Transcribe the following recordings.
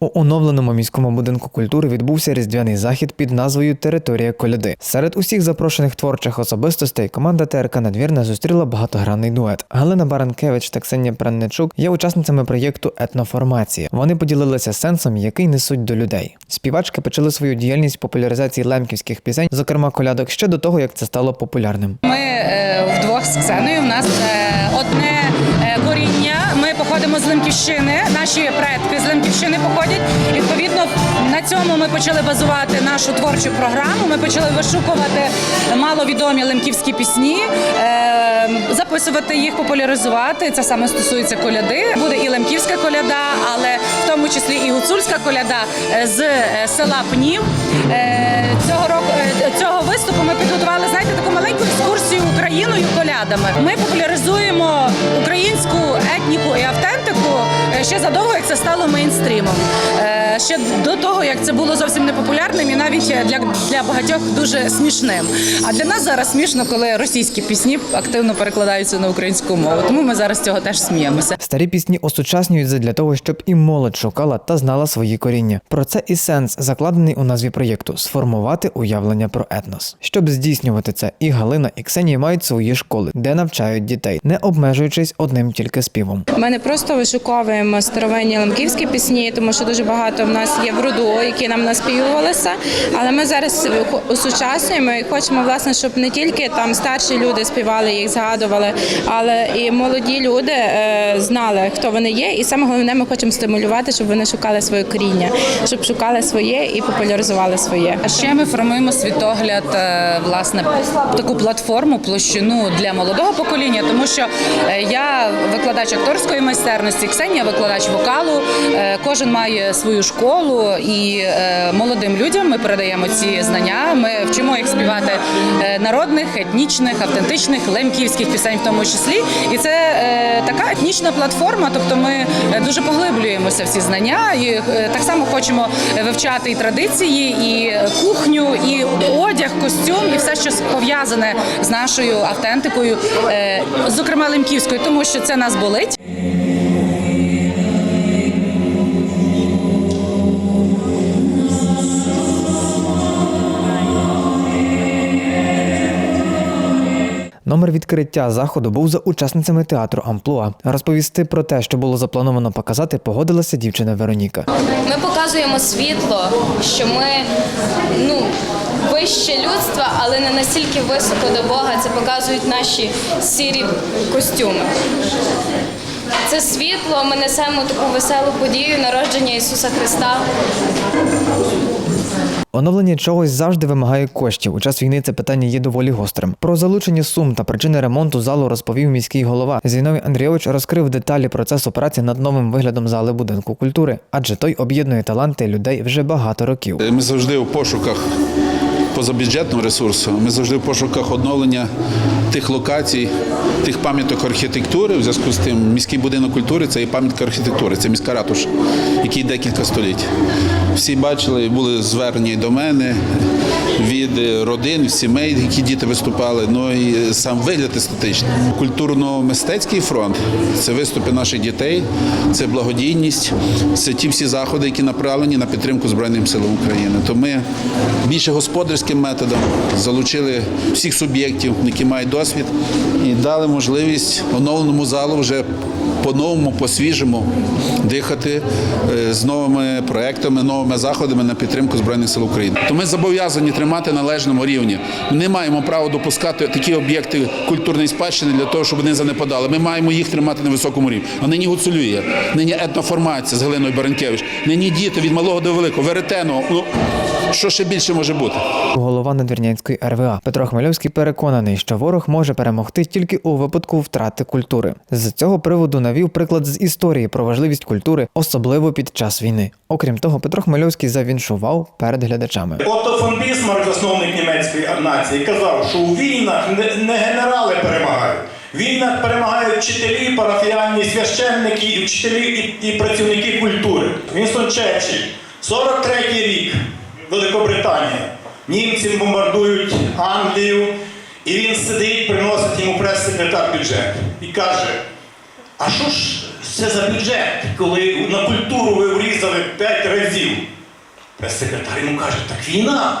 У оновленому міському будинку культури відбувся різдвяний захід під назвою Територія коляди. Серед усіх запрошених творчих особистостей команда ТРК Надвірна зустріла багатогранний дует. Галина Баранкевич та Ксенія Пранничук є учасницями проєкту Етноформація. Вони поділилися сенсом, який несуть до людей. Співачки почали свою діяльність популяризації лемківських пісень, зокрема колядок, ще до того, як це стало популярним. Ми е, вдвох з Ксеною. У нас е, одне походимо з Лемківщини. Наші предки з Лемківщини походять. Відповідно, на цьому ми почали базувати нашу творчу програму. Ми почали вишукувати маловідомі лемківські пісні, е, записувати їх, популяризувати. Це саме стосується коляди. Буде і лемківська коляда, але в тому числі і гуцульська коляда е, з е, села Пнів. Цього року цього виступу ми підготували знаєте таку маленьку екскурсію Україною колядами. Ми популяризуємо ще задовго, як це стало мейнстрімом. Ще до того, як це було зовсім непопулярним і навіть для, для багатьох дуже смішним. А для нас зараз смішно, коли російські пісні активно перекладаються на українську мову. Тому ми зараз цього теж сміємося. Старі пісні осучаснюють задля того, щоб і молодь шукала та знала свої коріння. Про це і сенс закладений у назві проєкту сформувати уявлення про етнос. Щоб здійснювати це, і Галина, і Ксенія мають свої школи, де навчають дітей, не обмежуючись одним тільки співом. Ми не просто вишуковуємо старовинні лемківські пісні, тому що дуже багато в нас є в роду, які нам наспівувалися. Але ми зараз осучаснюємо і хочемо, власне, щоб не тільки там старші люди співали, їх згадували, але і молоді люди е, знали, хто вони є. І саме головне, ми хочемо стимулювати, щоб вони шукали своє коріння, щоб шукали своє і популяризували своє. А ще ми формуємо світогляд, е, власне, таку платформу, площину для молодого покоління, тому що е, я викладач акторської майстерності, Ксенія викладач вокалу. Кожен має свою школу, і е, молодим людям ми передаємо ці знання. Ми вчимо їх співати е, народних, етнічних, автентичних, лемківських пісень, в тому числі. І це е, така етнічна платформа. Тобто, ми дуже поглиблюємося в ці знання, і так само хочемо вивчати і традиції, і кухню, і одяг, костюм, і все, що пов'язане з нашою автентикою, зокрема лемківською, тому що це нас болить. Номер відкриття заходу був за учасницями театру Амплуа. Розповісти про те, що було заплановано показати, погодилася дівчина Вероніка. Ми показуємо світло, що ми ну, вище людства, але не настільки високо до Бога. Це показують наші сірі костюми. Це світло, ми несемо таку веселу подію народження Ісуса Христа. Оновлення чогось завжди вимагає коштів. У час війни це питання є доволі гострим. Про залучення сум та причини ремонту залу розповів міський голова. Зіновій Андрійович розкрив деталі процесу праці над новим виглядом зали будинку культури, адже той об'єднує таланти людей вже багато років. Ми завжди у пошуках позабюджетного ресурсу. Ми завжди в пошуках оновлення тих локацій, тих пам'яток архітектури. В зв'язку з тим, міський будинок культури це і пам'ятка архітектури, це міська ратуша, який декілька століть. Всі бачили, були звернені до мене від родин, сімей, які діти виступали. Ну і сам вигляд естетичний. Культурно-мистецький фронт це виступи наших дітей, це благодійність, це ті всі заходи, які направлені на підтримку Збройним силам України. То ми більше господарським методом залучили всіх суб'єктів, які мають досвід, і дали можливість оновленому залу вже по-новому, по-свіжому дихати е, з новими проектами, новими заходами на підтримку Збройних сил України. То ми зобов'язані тримати на належному рівні. Ми не маємо права допускати такі об'єкти культурної спадщини для того, щоб вони занепадали. Ми маємо їх тримати на високому рівні. А нині гуцулює, нині етноформація з Галиною Баренкевич, нині діти від малого до великого, веретено. Ну що ще більше може бути? Голова Надвірнянської РВА Петро Хмельовський переконаний, що ворог може перемогти тільки у випадку втрати культури. З цього приводу навів приклад з історії про важливість культури, особливо під час війни. Окрім того, Петро Хмельовський завіншував перед глядачами. Отто фон Бісмарк, засновник німецької нації, казав, що у війнах не, не генерали перемагають. Війнах перемагають вчителі, парафіальні священники, вчителі і, і працівники культури. Вінстон Черчилль, 43-й рік, Великобританія. Німці бомбардують Англію, і він сидить, приносить йому прес-секретар бюджет і каже: А що ж це за бюджет, коли на культуру ви врізали? п'ять разів. Прес-секретар йому каже, так війна.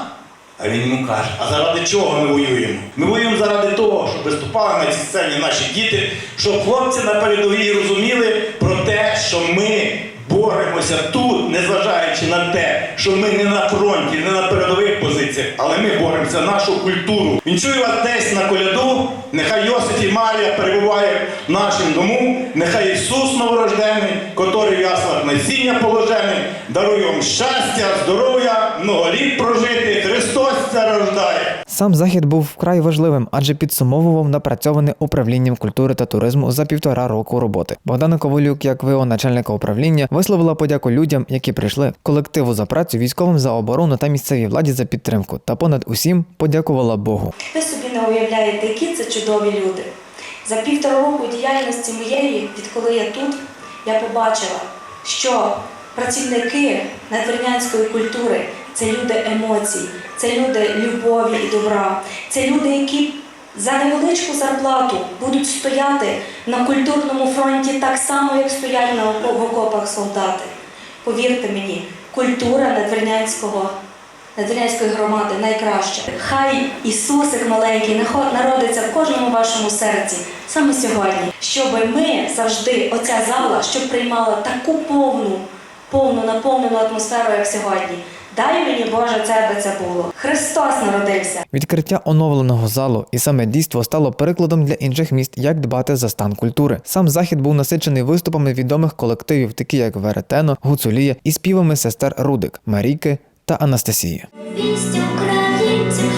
А він йому каже, а заради чого ми воюємо? Ми воюємо заради того, щоб виступали на цій сцені наші діти, щоб хлопці на передовій розуміли про те, що ми боремося тут, незважаючи на те, що ми не на фронті, не на передових позиціях, але ми боремося нашу культуру. Він чує вас десь на коляду, нехай Йосиф і Марія перебуває в нашому дому, нехай Ісус новорождений, котрий в насіння положений, дарує вам щастя, здоров'я, много літ прожити, Христос це рождає. Сам захід був вкрай важливим, адже підсумовував напрацьоване управлінням культури та туризму за півтора року роботи. Богдана Ковалюк, як ВО начальника управління, висловила подяку людям, які прийшли, колективу за працю, військовим за оборону та місцевій владі за підтримку. Та понад усім подякувала Богу. Ви собі не уявляєте, які це чудові люди. За півтора року діяльності моєї, відколи я тут, я побачила, що працівники надвірнянської культури це люди емоцій, це люди любові і добра, це люди, які за невеличку зарплату будуть стояти на культурному фронті так само, як стоять на окопах солдати. Повірте мені, культура надвірнянського Надвірнянської громади найкраще. Хай Ісусик маленький народиться в кожному вашому серці саме сьогодні, щоб ми завжди, оця зала, щоб приймала таку повну, повну наповнену атмосферу, як сьогодні. Дай мені Боже, це би це було. Христос народився. Відкриття оновленого залу і саме дійство стало прикладом для інших міст, як дбати за стан культури. Сам захід був насичений виступами відомих колективів, такі як Веретено, Гуцулія і співами сестер Рудик, Марійки та Анастасії. Вість українців